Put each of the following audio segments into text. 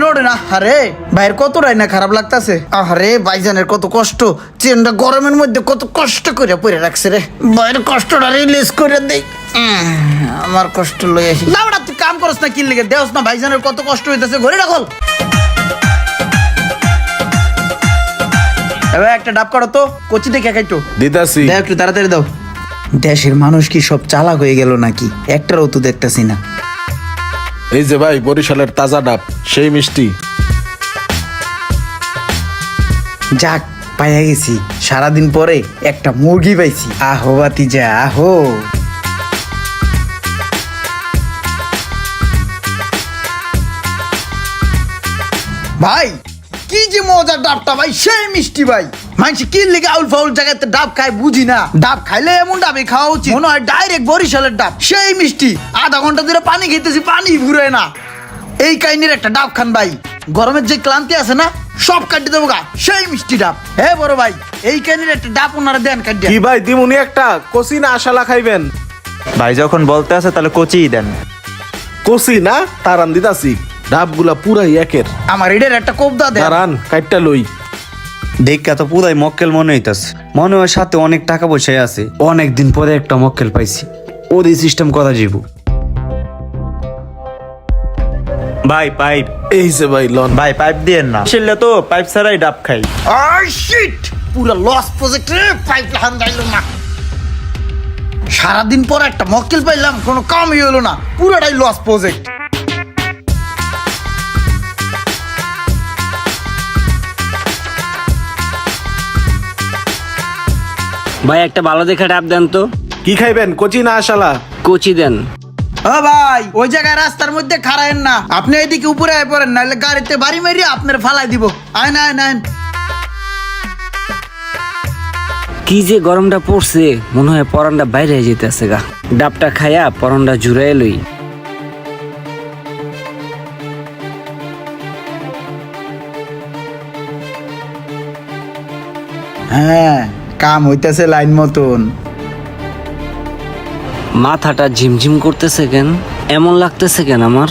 না? আরে ভাইয়ের কত রাই না খারাপ লাগতাছে। আরে ভাইজানের কত কষ্ট। চেনটা গরমের মধ্যে কত কষ্ট করে পরে রাখছে রে। ভাইয়ের কষ্টটা রিলিজ করে দেই আমার কষ্ট লই আসি। না ওটা তুই কাম করস না কি লেগে দেওস না ভাইজানের কত কষ্ট হইতাছে ঘরে রাখল। এবার একটা ডাব করো তো কচি দেখে খাইতো দিদাসি একটু তাড়াতাড়ি দাও। দেশের মানুষ কি সব চালাক হয়ে গেল নাকি? একটারও তো দেখতেছি না। এই যে ভাই, বরিশালের তাজা ডাব, সেই মিষ্টি। যাক, পাইয়া গেছি। সারাদিন পরে একটা মুরগি পাইছি। আহো বাতি যা আহো। ভাই কি যে মজার ডাবটা ভাই সেই মিষ্টি ভাই। মানুষ কি লিগে আউল ফাউল জায়গাতে ডাব খায় বুঝি না। ডাব খাইলে এমন ডাবে খাওয়া উচিত। মনে হয় ডাইরেক্ট বরিশালের ডাব। সেই মিষ্টি। আধা ঘণ্টা ধরে পানি খেতেছি পানি ঘুরে না। এই কাহিনীর একটা ডাব খান ভাই। গরমের যে ক্লান্তি আছে না সব কাটি দেবো গা। সেই মিষ্টি ডাব। হে বড় ভাই এই কাহিনীর একটা ডাব ওনারা দেন কাটি কি ভাই দিমুনি একটা? কচি না আশালা খাইবেন? ভাই যখন বলতে আছে তাহলে কোচিই দেন। কচি না? তারান দিদাসি ডাবগুলা পুরাই একের। আমার এডের একটা কোবদা দেন। তারান কাইটটা লই। দেখা তো পুরাই মক্কেল মনে হইতাছে। মনে হয় সাথে অনেক টাকা পয়সায় আছে। অনেক দিন পরে একটা মক্কেল পাইছি। ওদের সিস্টেম করা যাইব। ভাই পাইপ এই যে ভাই লন। ভাই পাইপ দিয়েন না। সেলে তো পাইপ ছাড়াই ডাব খাই। আর শিট পুরো লস প্রজেক্ট রে পাইপ লাহান যাইলো না। সারাদিন পর একটা মক্কেল পাইলাম কোনো কামই হলো না। পুরোটাই লস প্রজেক্ট ভাই একটা ভালো দেখে ডাব দেন তো। কি খাইবেন? কচি না আশালা কচি দেন। ও ভাই ওই জায়গায় রাস্তার মধ্যে খাড়ায়েন না। আপনি এদিকে উপরে আয় পড়েন নাহলে গাড়িতে বাড়ি মারি আপনার ফালাই দিব। আয় না আয় না কি যে গরমটা পড়ছে মনে হয় পরানটা বাইরে হয়ে যেতেছে গা। ডাবটা খাইয়া পরানটা জুড়াই লই। হ্যাঁ কাম হইতেছে লাইন মতন। মাথাটা ঝিমঝিম করতেছে কেন? এমন লাগতেছে কেন আমার?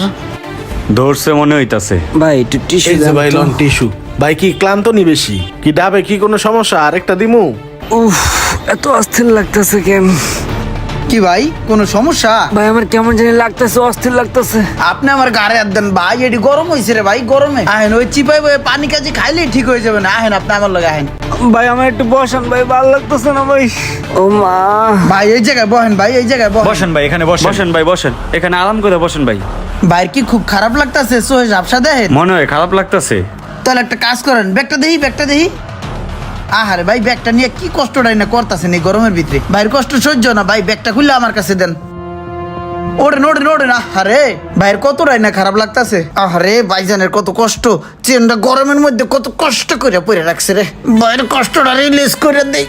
ধরছে মনে হইতাছে। ভাই একটু টিস্যু এই যে ভাই লন টিস্যু। ভাই কি ক্লান্ত নি বেশি? কি ডাবে কি কোনো সমস্যা? আরেকটা দিমু? উফ এত অস্থির লাগতেছে কেন? কি ভাই? কোনো সমস্যা? ভাই আমার কেমন জানি লাগতেছে অস্থির লাগতেছে। আপনি আমার গাড়ি হাত দেন ভাই এটি গরম হয়েছে রে ভাই গরমে। আহেন ওই চিপাই বয়ে পানি কাজে খাইলেই ঠিক হয়ে যাবে না। আহেন আপনি আমার লগে আহেন। ভাই আমার একটু বসান ভাই ভালো লাগতেছে না ভাই। ও মা। ভাই এই জায়গায় বহেন ভাই এই জায়গায় বহেন বসেন ভাই এখানে বসেন। বসেন ভাই বসেন। এখানে আরাম করে বসেন ভাই। ভাইয়ের কি খুব খারাপ লাগতাছে? সোহে ঝাপসা দেখেন মনে হয় খারাপ লাগতাছে। তাহলে একটা কাজ করেন ব্যাগটা দেখি ব্যাগটা দেখি আহারে, ভাই, ব্যাগটা নিয়ে কি কষ্টটাই না করতেছেন এই গরমের ভিতরে? ভাইয়ের কষ্ট সহ্য না, ভাই, ব্যাগটা খুললে আমার কাছে দেন। ওড়েন ওড়েন ওড়েন আহারে, ভাইয়ের কতটাই না খারাপ লাগতাছে? আহারে, ভাইজানের কত কষ্ট, চেনটা গরমের মধ্যে কত কষ্ট করে পরে রাখছে রে। ভাইয়ের কষ্টটা রিলিজ করে দেই।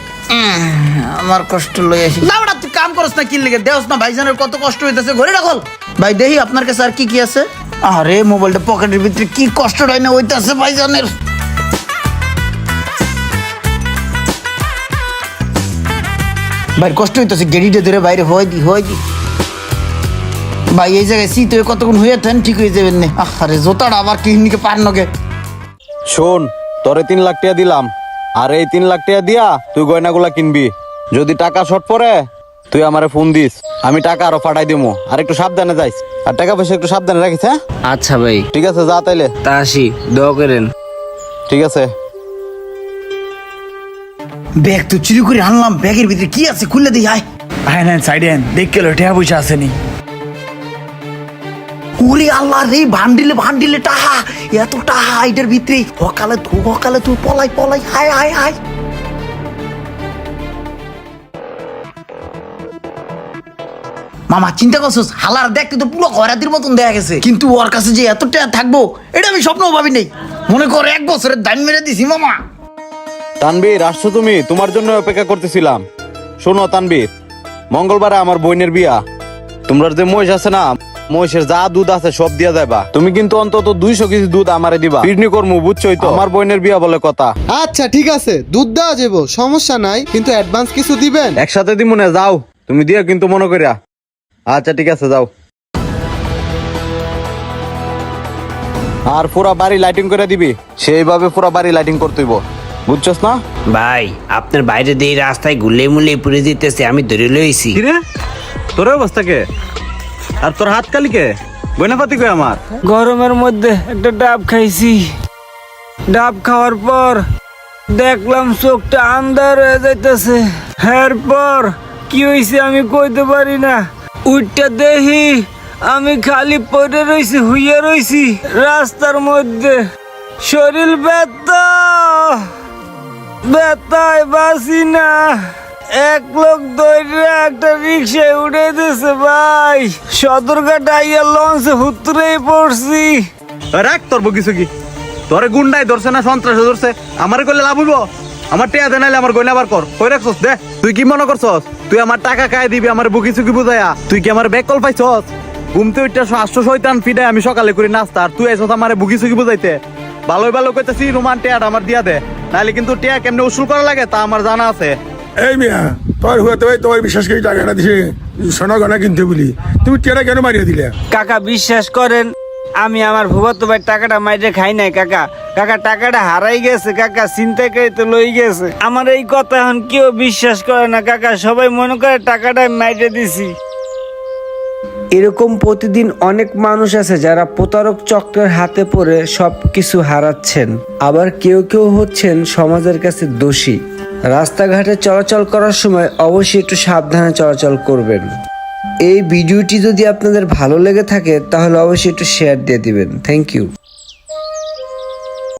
আমার কষ্ট লই আসি। না, ওটা তুই কাম করস না, কি লেগে দেওস না, ভাইজানের কত কষ্ট হইতেছে, ঘরে রাখল। ভাই, দেখি আপনার কাছে আর কি কি আছে? আরে মোবাইলটা পকেটের ভিতরে কি কষ্টটাই না হইতাছে, ভাইজানের। ভাই কষ্ট হইতেছে গেড়িটা ধরে বাইরে হয়ে দি হয়ে দি। ভাই এই জায়গায় শীত হয়ে কতক্ষণ হয়ে থাকেন ঠিক হয়ে যাবেন না। আরে জোতাটা আবার কিনিকে পার নগে। শোন তোরে তিন লাখ টাকা দিলাম। আর এই তিন লাখ টাকা দিয়া তুই গয়নাগুলা কিনবি। যদি টাকা শর্ট পড়ে তুই আমারে ফোন দিস। আমি টাকা আরও পাঠাই দিমু। আর একটু সাবধানে যাইস। আর টাকা পয়সা একটু সাবধানে রাখিস হ্যাঁ? আচ্ছা ভাই। ঠিক আছে যা তাইলে। তা আসি দোয়া করেন। ঠিক আছে। ব্যাগ তো চুরি করে আনলাম ব্যাগের ভিতরে কি আছে খুলে দিই আয়। আয় না সাইডে দেখ কেলো টেয়া পয়সা আসেনি ওরে আল্লাহ রে ভান্ডিলে ভান্ডিলে টাহা এত টাহা এটার ভিতরে। তু পলাই পলাই হায় হায় হায় মামা চিন্তা করছিস? হালার দেখতে তো পুরো ঘরাতির মতন দেখা গেছে। কিন্তু ওর কাছে যে এত টাকা থাকব এটা আমি স্বপ্ন ভাবি নেই মনে কর এক বছরের দাম মেরে দিছি মামা। তানবীর আসছো তুমি? তোমার জন্য অপেক্ষা করতেছিলাম। শোনো তানবীর মঙ্গলবারে আমার বোনের বিয়া। তোমরা যে মহিষ আছে না মহিষের যা দুধ আছে সব দিয়া যাবা তুমি কিন্তু অন্তত দুইশো কেজি দুধ আমারে দিবা। পিডনি করমু বুঝছোই তো? আমার বোনের বিয়া বলে কথা। আচ্ছা ঠিক আছে। দুধ দেওয়া যাব সমস্যা নাই কিন্তু অ্যাডভান্স কিছু দিবেন। একসাথে দিমু না যাও। তুমি দিয়া কিন্তু মনে করিয়া। আচ্ছা ঠিক আছে যাও। আর পুরা বাড়ি লাইটিং করে দিবি। সেইভাবে পুরা বাড়ি লাইটিং করতেইব বুঝছস না? ভাই আপনার বাইরে দিয়ে রাস্তায় গুলে মুলে পুড়ে দিতেছে আমি ধরে লইছি। কিরে তোর অবস্থা কে? আর তোর হাত কালি কে? বইনাপাতি কে আমার? গরমের মধ্যে একটা ডাব খাইছি। ডাব খাওয়ার পর দেখলাম চোখটা আন্দার হয়ে যাইতেছে। এরপর কি হয়েছে আমি কইতে পারি না। উঠটা দেখি আমি খালি পড়ে রইছি হুইয়া রইছি। রাস্তার মধ্যে শরীর ব্যথা। ব্যথায় বাসি না। এক লোক ধরে একটা রিক্সায় উঠে দিছে ভাই। সদরঘাট আইয়া লঞ্চে হুতরেই পড়ছি। রাখ তোর কিছু কি? তোরে গুন্ডাই ধরছে না, সন্ত্রাসে ধরছে? আমারে কইলে লাভ হইব? আমার টিয়া দে, নাইলে আমার গয়না বার কর। কই রাখছস? দে, তুই কি মনে করছস? তুই আমার টাকা কায় দিবি, আমার বুকি চুকি বুঝাইয়া তুই কি আমার ব্যাক কল পাইছস ঘুমতে উঠটা আষ্ট শয়তান ফিডে আমি সকালে করি নাস্তা, আর তুই আইছস আমারে বুকি চুকি বুঝাইতে। ভালোই ভালো কইতাছি রুমান টিয়াটা আমার দিয়া দে। নাইলে কিন্তু টিয়া কেমনে উসুল করা লাগে তা আমার জানা আছে। এই মিয়া তোর হুয়াতে ভাই তোমার বিশ্বাস করে টাকাটা দিছে সোনা গয়না কিনতে বলি। তুমি টেরা কেন মারিয়ে দিলে? কাকা বিশ্বাস করেন আমি আমার ভুবতো ভাই টাকাটা মাইরে খাই নাই কাকা। কাকা টাকাটা হারাই গেছে কাকা চিন্তা করে তো লই গেছে। আমার এই কথা এখন কেউ বিশ্বাস করে না কাকা। সবাই মনে করে টাকাটা মাইরে দিছি। এরকম প্রতিদিন অনেক মানুষ আছে যারা প্রতারক চক্রের হাতে পড়ে সব কিছু হারাচ্ছেন। আবার কেউ কেউ হচ্ছেন সমাজের কাছে দোষী। রাস্তাঘাটে চলাচল করার সময় অবশ্যই একটু সাবধানে চলাচল করবেন। এই ভিডিওটি যদি আপনাদের ভালো লেগে থাকে, তাহলে অবশ্যই একটু শেয়ার দিয়ে দিবেন। Thank you